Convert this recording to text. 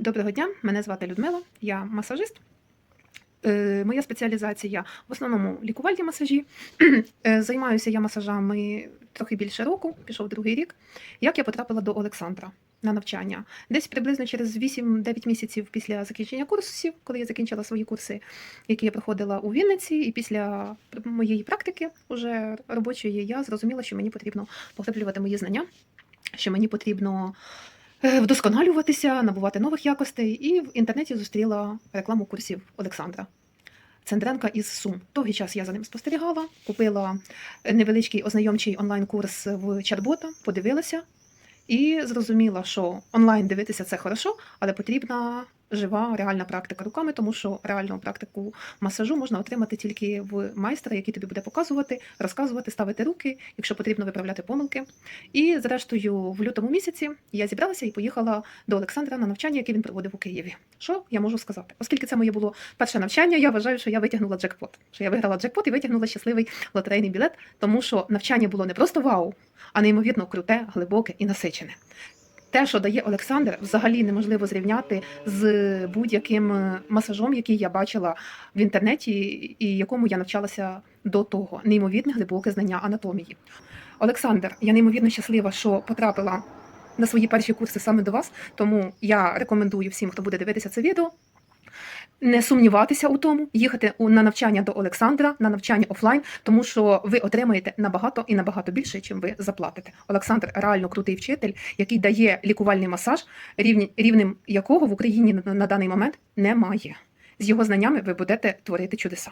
Доброго дня, мене звати Людмила, я масажист. Е, Моя спеціалізація в основному лікувальні масажі. Е, Займаюся я масажами трохи більше року, пішов другий рік. Як я потрапила до Олександра на навчання? Десь приблизно через 8-9 місяців після закінчення курсів, коли я закінчила свої курси, які я проходила у Вінниці, і після моєї практики уже робочої, я зрозуміла, що мені потрібно поглиблювати мої знання, що мені потрібно вдосконалюватися, набувати нових якостей, і в інтернеті зустріла рекламу курсів Олександра. Цендренка із Сум. Довгий час я за ним спостерігала, купила невеличкий ознайомчий онлайн-курс в чат-бота, подивилася і зрозуміла, що онлайн дивитися це хорошо, але потрібна жива реальна практика руками, тому що реальну практику масажу можна отримати тільки в майстра, який тобі буде показувати, розказувати, ставити руки, якщо потрібно виправляти помилки. І зрештою, в лютому місяці я зібралася і поїхала до Олександра на навчання, яке він проводив у Києві. Що я можу сказати? Оскільки це моє було перше навчання, я вважаю, що я витягнула джекпот. Що я виграла джекпот і витягнула щасливий лотерейний білет, тому що навчання було не просто вау, а неймовірно круте, глибоке і насичене. Те, що дає Олександр, взагалі неможливо зрівняти з будь-яким е, масажом, який я бачила в інтернеті, і якому я навчалася до того. Неймовірне глибоке знання анатомії. Олександр, я неймовірно щаслива, що потрапила на свої перші курси саме до вас. Тому я рекомендую всім, хто буде дивитися це відео, не сумніватися у тому, їхати у- на навчання до Олександра, на навчання офлайн, тому що ви отримаєте набагато і набагато більше, чим ви заплатите. Олександр реально крутий вчитель, який дає лікувальний масаж, рівнем якого в Україні на даний момент немає. З його знаннями ви будете творити чудеса.